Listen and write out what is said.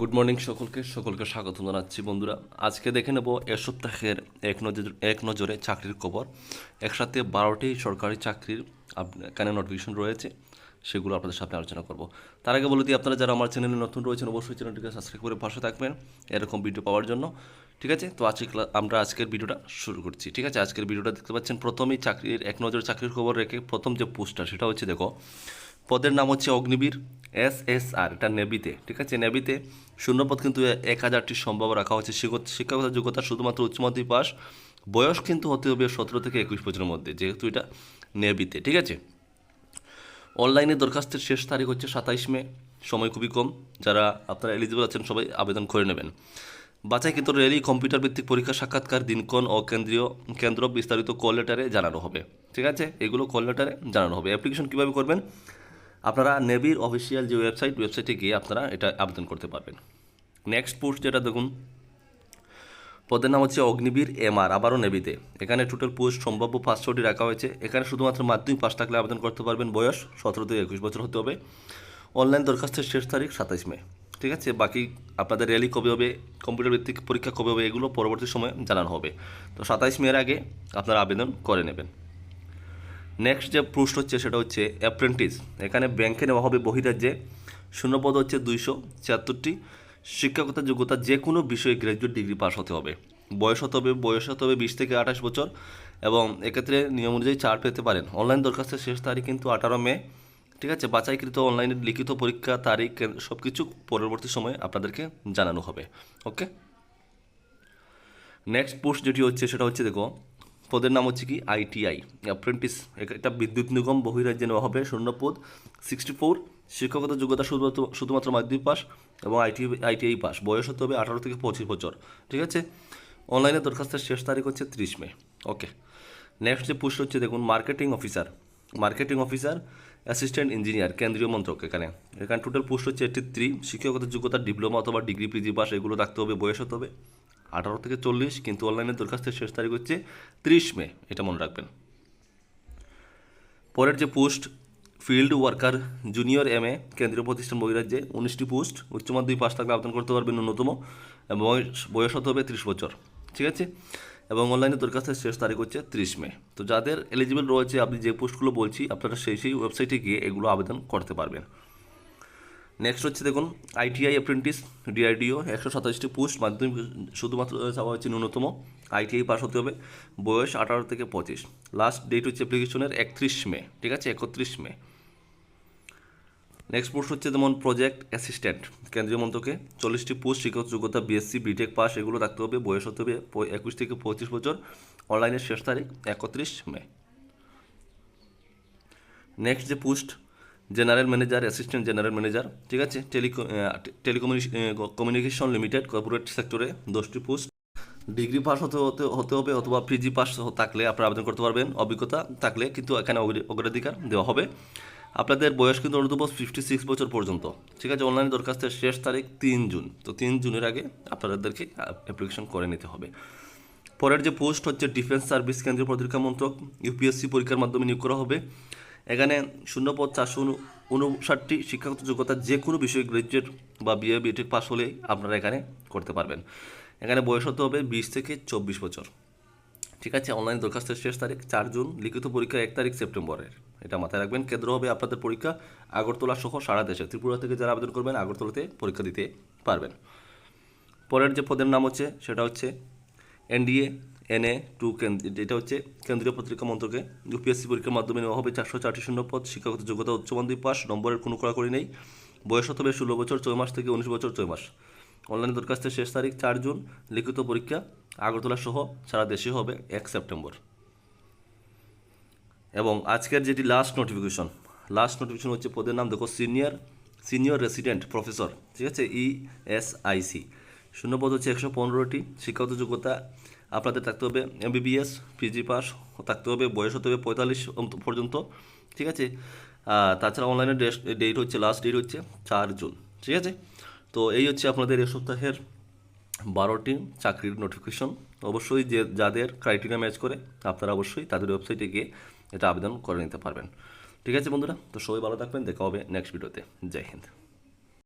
Good morning সকলকে সকলকে স্বাগত জানাচ্ছি বন্ধুরা। আজকে দেখে নেব এ সপ্তাহের এক নজর এক নজরে চাকরির খবর। একসাথে বারোটি সরকারি চাকরির এখানে নোটিফিকেশন রয়েছে, সেগুলো আপনাদের সামনে আলোচনা করব। তার আগে বলে দিই, আপনারা যারা আমার চ্যানেলে নতুন রয়েছেন, অবশ্যই চ্যানেলটিকে সাবস্ক্রাইব করে পাশে থাকবেন, এরকম ভিডিও পাওয়ার জন্য। ঠিক আছে? তো আজকে আমরা আজকের ভিডিওটা শুরু করছি। ঠিক আছে? আজকের ভিডিওটা দেখতে পাচ্ছেন, প্রথমেই চাকরির এক নজর চাকরির খবর রেখে প্রথম যে পোস্টটা সেটা হচ্ছে দেখো পদের নাম হচ্ছে অগ্নিবীর, এস এস আর, এটা নেভিতে, ঠিক আছে? নেভিতে শূন্যপদ কিন্তু এক হাজারটি সম্ভাব্য রাখা হচ্ছে শিক্ষাগত যোগ্যতা শুধুমাত্র উচ্চ মাধ্যমিক পাস, বয়স কিন্তু হতে হবে সতেরো থেকে একুশ বছরের মধ্যে, যেহেতু এটা নেভিতে, ঠিক আছে? অনলাইনে দরখাস্তের শেষ তারিখ হচ্ছে সাতাইশ মে, সময় খুবই কম, যারা আপনারা এলিজিবল আছেন সবাই আবেদন করে নেবেন। বাছাই কিন্তু রেলি কম্পিউটার ভিত্তিক পরীক্ষা, সাক্ষাৎকার, দিনক্ষণ ও কেন্দ্রীয় কেন্দ্র বিস্তারিত কল লেটারে জানানো হবে, ঠিক আছে? এগুলো কল লেটারে জানানো হবে। অ্যাপ্লিকেশন কীভাবে করবেন? আপনারা নেভির অফিসিয়াল যে ওয়েবসাইট, ওয়েবসাইটে গিয়ে আপনারা এটা আবেদন করতে পারবেন। নেক্সট পোস্ট যেটা দেখুন, পদের নাম হচ্ছে অগ্নিবীর এমআর, আবারও নেভিতে। এখানে টোটাল পোস্ট সম্ভাব্য পাঁচশোটি রাখা হয়েছে। এখানে শুধুমাত্র মাধ্যমিক পাস থাকলে আবেদন করতে পারবেন। বয়স সতেরো থেকে একুশ বছর হতে হবে। অনলাইন দরখাস্তের শেষ তারিখ সাতাইশ মে। ঠিক আছে? বাকি আপনাদের র্যালি কবে হবে কম্পিউটার ভিত্তিক পরীক্ষা কবে হবে, এগুলো পরবর্তী সময়ে জানানো হবে। তো সাতাইশ মের আগে আপনারা আবেদন করে নেবেন। নেক্সট যে পোস্ট হচ্ছে সেটা হচ্ছে অ্যাপ্রেন্টিস এখানে ব্যাংকে নেওয়া হবে বহিরাজ্যে। শূন্যপদ হচ্ছে দুইশো ছিয়াত্তরটি। শিক্ষাগত যোগ্যতা যে কোনো বিষয়ে গ্র্যাজুয়েট ডিগ্রি পাস হতে হবে। বয়স হতে হবে, বয়স হতে হবে বিশ থেকে আঠাশ বছর এবং এক্ষেত্রে নিয়ম অনুযায়ী ছাড় পেতে পারেন। অনলাইন দরখাস্তের শেষ তারিখ কিন্তু আঠারো মে। ঠিক আছে? বাছাইকৃত অনলাইনে লিখিত পরীক্ষা, তারিখ সব কিছু পরবর্তী সময়ে আপনাদেরকে জানানো হবে। ওকে নেক্সট পোস্ট যেটি হচ্ছে সেটা হচ্ছে দেখো পদের নাম হচ্ছে কি আইটিআই অ্যাপ্রেন্টিস এটা বিদ্যুৎ নিগম, বহিরাজ্যে নেওয়া হবে শূন্য পদ। সিক্সটি ফোর শিক্ষাগত যোগ্যতা শুধুমাত্র শুধুমাত্র মাধ্যমিক পাস এবং আইটি আইটিআই পাস বয়স হতে হবে আঠারো থেকে পঁচিশ বছর। ঠিক আছে? অনলাইনে দরখাস্তের শেষ তারিখ হচ্ছে ত্রিশ মে। ওকে নেক্সট যে পোস্ট হচ্ছে, দেখুন marketing officer marketing officer assistant engineer কেন্দ্রীয় মন্ত্রক এখানে। এখানে টোটাল পোস্ট হচ্ছে এইটি থ্রি শিক্ষাগত যোগ্যতা ডিপ্লোমা অথবা ডিগ্রি পিজি পাস এগুলো রাখতে হবে, বয়স হতে হবে আঠারো থেকে চল্লিশ, কিন্তু অনলাইনে দরখাস্তের শেষ তারিখ হচ্ছে ত্রিশ মে, এটা মনে রাখবেন। পরের যে post field worker junior M A কেন্দ্রীয় প্রতিষ্ঠান বহিরাজ্যে, উনিশটি পোস্ট, উচ্চ মাধ্যমিক পাস থাকলে আবেদন করতে পারবেন ন্যূনতম বয়স বয়স হতে হবে ত্রিশ বছর, ঠিক আছে? এবং অনলাইনে দরখাস্তের শেষ তারিখ হচ্ছে ত্রিশ মে। তো যাদের এলিজিবল রয়েছে, আপনি যে পোস্টগুলো বলছি, আপনারা সেই সেই ওয়েবসাইটে গিয়ে এগুলো আবেদন করতে পারবেন। নেক্সট হচ্ছে দেখুন আইটিআই অ্যাপ্রেন্টিস ডিআরডিও একশো সাতাশটি পোস্ট মাধ্যমিক, শুধুমাত্র চাওয়া হচ্ছে ন্যূনতম। আইটিআই পাস হতে হবে, বয়স আঠারো থেকে পঁচিশ। লাস্ট ডেট হচ্ছে অ্যাপ্লিকেশনের একত্রিশ মে, ঠিক আছে? একত্রিশ মে। নেক্সট পোস্ট হচ্ছে যেমন প্রজেক্ট অ্যাসিস্ট্যান্ট কেন্দ্রীয় মন্ত্রকে। চল্লিশটি পোস্ট শিক্ষক যোগ্যতা বিএসসি বিটেক পাস এগুলো রাখতে হবে, বয়স হতে হবে একুশ থেকে পঁচিশ বছর। অনলাইনের শেষ তারিখ, একত্রিশ মে। নেক্সট যে post general manager assistant general manager, ঠিক আছে? টেলিকো টেলিকমিউনিকেশন লিমিটেড কর্পোরেট সেক্টরে দশটি পোস্ট ডিগ্রি পাস হতে হতে হতে হবে অথবা পিজি পাস থাকলে আপনারা আবেদন করতে পারবেন। অভিজ্ঞতা থাকলে কিন্তু এখানে অগ্র- অগ্রাধিকার দেওয়া হবে। আপনাদের বয়স কিন্তু অন্তত ফিফটি সিক্স বছর পর্যন্ত, ঠিক আছে? অনলাইন দরখাস্তের শেষ তারিখ তিন জুন। তো তিন জুনের আগে আপনাদেরকে অ্যাপ্লিকেশন করে নিতে হবে। পরের যে পোস্ট হচ্ছে ডিফেন্স সার্ভিস কেন্দ্রীয় প্রতিরক্ষা মন্ত্রক ইউপিএসসি পরীক্ষার মাধ্যমে নিয়োগ করা হবে। এখানে শূন্যপদ চারশো উনু- উনষাটটি শিক্ষাগত যোগ্যতা যে কোনো বিষয়ে গ্রাজুয়েট বা বিএ বিটেক পাস হলে আপনারা এখানে করতে পারবেন। এখানে বয়স হতে হবে বিশ থেকে চব্বিশ বছর। ঠিক আছে অনলাইন দরখাস্তের শেষ তারিখ চার জুন, লিখিত পরীক্ষা এক তারিখ সেপ্টেম্বরের। এটা মাথায় রাখবেন। কেন্দ্র হবে আপনাদের পরীক্ষা আগরতলা সহ সারা দেশে। ত্রিপুরা থেকে যারা আবেদন করবেন, আগরতলাতে পরীক্ষা দিতে পারবেন। পরের যে পদের নাম হচ্ছে, সেটা হচ্ছে এনডিএ এনএ টু এটা হচ্ছে কেন্দ্রীয় পত্রিকা মন্ত্রকে, ইউপিএসসি পরীক্ষার মাধ্যমে নেওয়া হবে চারশো চারটি শূন্য পদ শিক্ষাগত যোগ্যতা উচ্চ মাধ্যমিক পাস নম্বরের কোনো কড়াকড়ি নেই, বয়স হবে ষোলো বছর, ছয় মাস থেকে উনিশ বছর, ছয় মাস। অনলাইন দরখাস্তের শেষ তারিখ চার জুন, লিখিত পরীক্ষা আগরতলা সহ সারা দেশে হবে এক সেপ্টেম্বর। এবং আজকের যেটি লাস্ট নোটিফিকেশন লাস্ট নোটিফিকেশন হচ্ছে পদের নাম, দেখো সিনিয়র সিনিয়র রেসিডেন্ট প্রফেসর ঠিক আছে? ইএসআইসি এস আই সি শূন্যপদ হচ্ছে একশো পনেরোটি, শিক্ষাগত যোগ্যতা আপনাদের থাকতে হবে এমবিবিএস পিজি পাস থাকতে হবে, বয়স হতে হবে পঁয়তাল্লিশ পর্যন্ত, ঠিক আছে? তাছাড়া অনলাইনে ডেট হচ্ছে লাস্ট ডেট হচ্ছে চার জুন, ঠিক আছে? তো এই হচ্ছে আপনাদের এ সপ্তাহের বারোটি চাকরির নোটিফিকেশন অবশ্যই যে, যাদের ক্রাইটেরিয়া ম্যাচ করে, আপনারা অবশ্যই তাদের ওয়েবসাইটে গিয়ে এটা আবেদন করে নিতে পারবেন। ঠিক আছে বন্ধুরা? তো সবাই ভালো থাকবেন, দেখা হবে নেক্সট ভিডিওতে জয় হিন্দ।